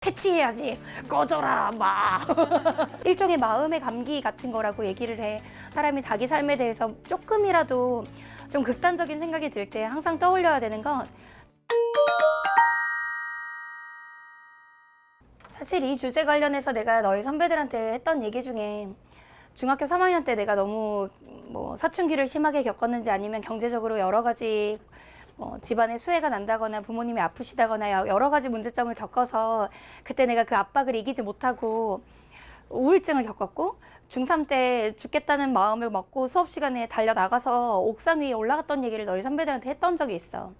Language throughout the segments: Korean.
퇴치해야지. 꺼져라 막 일종의 마음의 감기 같은 거라고 얘기를 해. 사람이 자기 삶에 대해서 조금이라도 좀 극단적인 생각이 들 때 항상 떠올려야 되는 건 사실 이 주제 관련해서 내가 너희 선배들한테 했던 얘기 중에 중학교 3학년 때 내가 너무 뭐 사춘기를 심하게 겪었는지 아니면 경제적으로 여러 가지 뭐 집안에 수해가 난다거나 부모님이 아프시다거나 여- 여러 가지 문제점을 겪어서 그때 내가 그 압박을 이기지 못하고 우울증을 겪었고 중3 때 죽겠다는 마음을 먹고 수업 시간에 달려 나가서 옥상 위에 올라갔던 얘기를 너희 선배들한테 했던 적이 있어.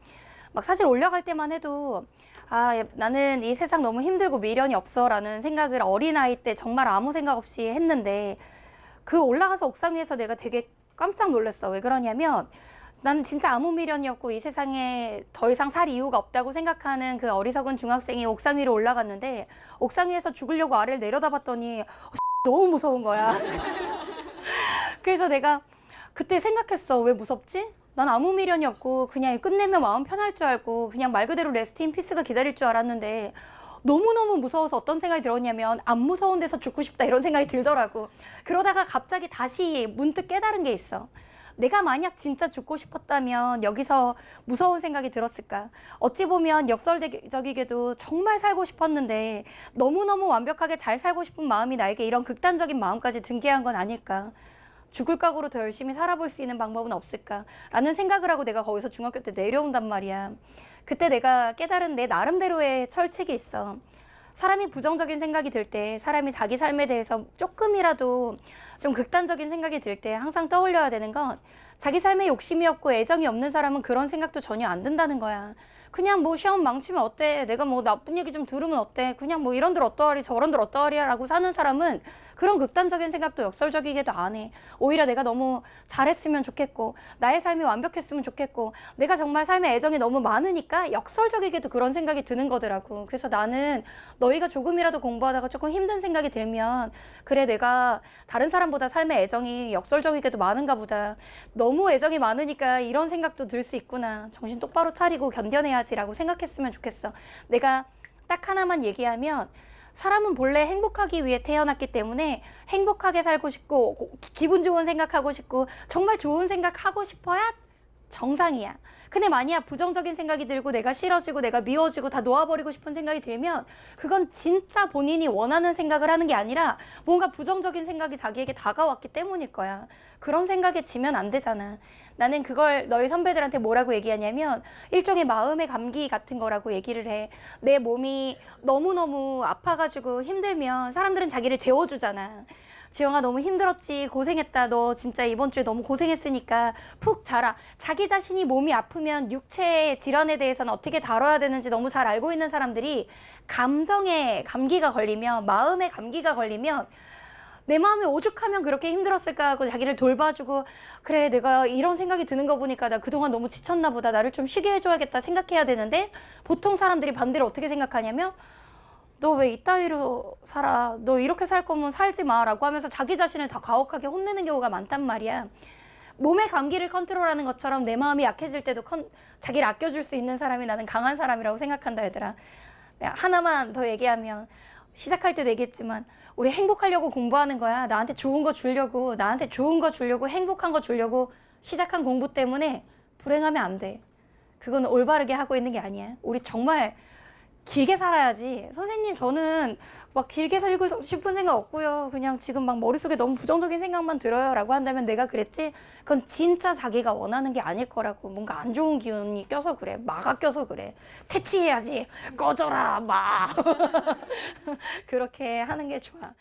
막 사실 올라갈 때만 해도 아 나는 이 세상 너무 힘들고 미련이 없어라는 생각을 어린 아이 때 정말 아무 생각 없이 했는데 그 올라가서 옥상 위에서 내가 되게 깜짝 놀랐어. 왜 그러냐면 나는 진짜 아무 미련이었고 이 세상에 더 이상 살 이유가 없다고 생각하는 그 어리석은 중학생이 옥상 위로 올라갔는데 옥상 위에서 죽으려고 아래를 내려다봤더니 어, 너무 무서운 거야. 그래서 내가 그때 생각했어. 왜 무섭지? 난 아무 미련이 없고 그냥 끝내면 마음 편할 줄 알고 그냥 말 그대로 레스트 인 피스가 기다릴 줄 알았는데 너무너무 무서워서 어떤 생각이 들었냐면 안 무서운 데서 죽고 싶다 이런 생각이 들더라고. 그러다가 갑자기 다시 문득 깨달은 게 있어. 내가 만약 진짜 죽고 싶었다면 여기서 무서운 생각이 들었을까? 어찌 보면 역설적이게도 정말 살고 싶었는데 너무너무 완벽하게 잘 살고 싶은 마음이 나에게 이런 극단적인 마음까지 등게 한 건 아닐까? 죽을 각오로 더 열심히 살아볼 수 있는 방법은 없을까? 라는 생각을 하고 내가 거기서 중학교 때 내려온단 말이야. 그때 내가 깨달은 내 나름대로의 철칙이 있어. 사람이 부정적인 생각이 들 때, 사람이 자기 삶에 대해서 조금이라도 좀 극단적인 생각이 들 때 항상 떠올려야 되는 건 자기 삶에 욕심이 없고 애정이 없는 사람은 그런 생각도 전혀 안 든다는 거야. 그냥 뭐 시험 망치면 어때? 내가 뭐 나쁜 얘기 좀 들으면 어때? 그냥 뭐 이런들 어떠하리 저런들 어떠하리야 라고 사는 사람은 그런 극단적인 생각도 역설적이게도 안 해. 오히려 내가 너무 잘했으면 좋겠고 나의 삶이 완벽했으면 좋겠고 내가 정말 삶에 애정이 너무 많으니까 역설적이게도 그런 생각이 드는 거더라고. 그래서 나는 너희가 조금이라도 공부하다가 조금 힘든 생각이 들면 그래 내가 다른 사람보다 삶에 애정이 역설적이게도 많은가 보다. 너무 애정이 많으니까 이런 생각도 들 수 있구나. 정신 똑바로 차리고 견뎌내야 지라고 생각했으면 좋겠어. 내가 딱 하나만 얘기하면 사람은 본래 행복하기 위해 태어났기 때문에 행복하게 살고 싶고 고- 기분 좋은 생각하고 싶고 정말 좋은 생각하고 싶어야 정상이야. 근데 만약 부정적인 생각이 들고 내가 싫어지고 내가 미워지고 다 놓아버리고 싶은 생각이 들면 그건 진짜 본인이 원하는 생각을 하는 게 아니라 뭔가 부정적인 생각이 자기에게 다가왔기 때문일 거야. 그런 생각에 지면 안 되잖아. 나는 그걸 너희 선배들한테 뭐라고 얘기하냐면 일종의 마음의 감기 같은 거라고 얘기를 해. 내 몸이 너무너무 아파가지고 힘들면 사람들은 자기를 재워주잖아. 지영아 너무 힘들었지. 고생했다. 너 진짜 이번 주에 너무 고생했으니까 푹 자라. 자기 자신이 몸이 아프면 육체의 질환에 대해서는 어떻게 다뤄야 되는지 너무 잘 알고 있는 사람들이 감정에 감기가 걸리면 마음에 감기가 걸리면 내 마음이 오죽하면 그렇게 힘들었을까 하고 자기를 돌봐주고 그래 내가 이런 생각이 드는 거 보니까 나 그동안 너무 지쳤나 보다. 나를 좀 쉬게 해줘야겠다 생각해야 되는데 보통 사람들이 반대로 어떻게 생각하냐면 너 왜 이따위로 살아? 너 이렇게 살 거면 살지 마. 라고 하면서 자기 자신을 다 가혹하게 혼내는 경우가 많단 말이야. 몸의 감기를 컨트롤하는 것처럼 내 마음이 약해질 때도 컨, 자기를 아껴줄 수 있는 사람이 나는 강한 사람이라고 생각한다, 얘들아. 내가 하나만 더 얘기하면, 시작할 때도 얘기했지만, 우리 행복하려고 공부하는 거야. 나한테 좋은 거 주려고, 나한테 좋은 거 주려고, 행복한 거 주려고 시작한 공부 때문에 불행하면 안 돼. 그건 올바르게 하고 있는 게 아니야. 우리 정말 길게 살아야지. 선생님, 저는 막 길게 살고 싶은 생각 없고요. 그냥 지금 막 머릿속에 너무 부정적인 생각만 들어요. 라고 한다면 내가 그랬지? 그건 진짜 자기가 원하는 게 아닐 거라고. 뭔가 안 좋은 기운이 껴서 그래. 마가 껴서 그래. 퇴치해야지. 꺼져라, 마. 그렇게 하는 게 좋아.